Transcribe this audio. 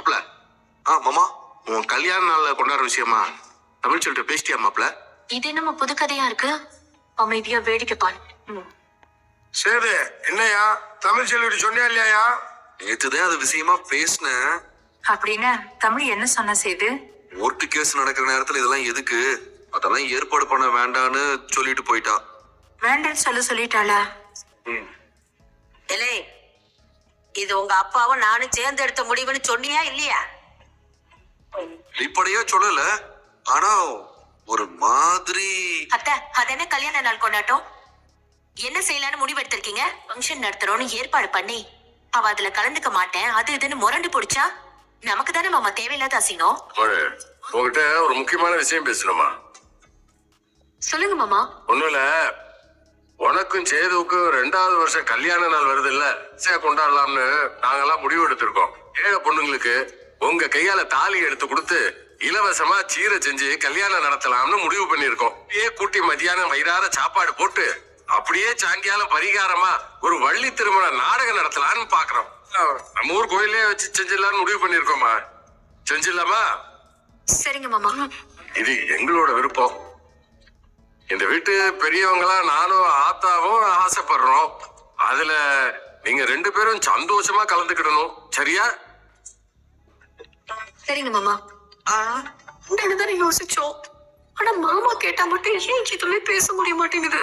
மாப்ள ஆ மாமா உன் கல்யாண நாள்ல கொண்டாடுற விஷயமா? தமிழ் சொல்லிட்டு பேசிட்டியா மாப்ள இது என்னமோ புது கதையா இருக்கு? அமைதியா வேடிக்கை பாரு. ம். சரி என்னையா? தமிழ் செல்விட்டு சொன்னியா இல்லையா நேத்துதான் அது விஷயமா பேசினேன். அப்படின்னு தமிழ் என்ன சொன்ன செய்து? கோர்ட்டு கேஸ் நடக்கிற நேரத்துல இதெல்லாம் எதுக்கு? அதெல்லாம் ஏற்பாடு பண்ண வேண்டான்னு சொல்லிட்டு போயிட்டான் வேண்டான்னு சொல்ல சொல்லிட்டாளா? இலே இது உங்க அப்பாவும் நானும் சேர்ந்து எடுத்த முடிவுன்னு சொன்னியா இல்லையா? வெளிப்படையா சொல்லல. ஆனா ஒரு மாதிரி. அத்தை அது என்ன கல்யாண நாள் கொண்டாட்டம்? என்ன செய்யலாம்னு முடிவு எடுத்திருக்கீங்க ஃபங்க்ஷன் நடத்துறோம்னு ஏற்பாடு பண்ணி அவ அதுல கலந்துக்க மாட்டேன். அது இதுன்னு முரண்டு பிடிச்சா? நமக்கு தானே மாமா தேவையில்லாத அசிங்கம். உங்ககிட்ட ஒரு முக்கியமான விஷயம் பேசணுமா? சொல்லுங்க மாமா. ஒண்ணும் இல்ல. உனக்கும் சேதுவுக்கும் ரெண்டாவது வருஷம் கல்யாண நாள் வருது இல்ல சே கொண்டாடலாம்னு நாங்கெல்லாம் முடிவு எடுத்திருக்கோம். ஏழை பொண்ணுங்களுக்கு உங்க கையால தாலி எடுத்து கொடுத்து இலவசமா சீரை செஞ்சு கல்யாணம் நடத்தலாம்னு முடிவு பண்ணிருக்கோம் ஏ கூட்டி மதியானம் வயிறார சாப்பாடு போட்டு அப்படியே சாயங்காலம் பரிகாரமா ஒரு வள்ளி திருமண நாடகம் நடத்தலாம்னு பாக்குறோம். நம்ம ஊர் கோயிலே வச்சு செஞ்சிடலாம்னு முடிவு பண்ணிருக்கோமா செஞ்சிடலாமா? சரிங்க மாமா. இது எங்களோட விருப்பம். இந்த வீட்டு பெரியவங்களா நானும் ஆத்தாவும் ஆசைப்படுறோம். அதுல நீங்க ரெண்டு பேரும் சந்தோஷமா கலந்துக்கிடணும். சரியா? சரிங்க மாமா. தானே யோசிச்சோம். ஆனா மாமா கேட்டா மட்டும் ஏன் எதுவுமே பேச முடிய மாட்டேங்குது?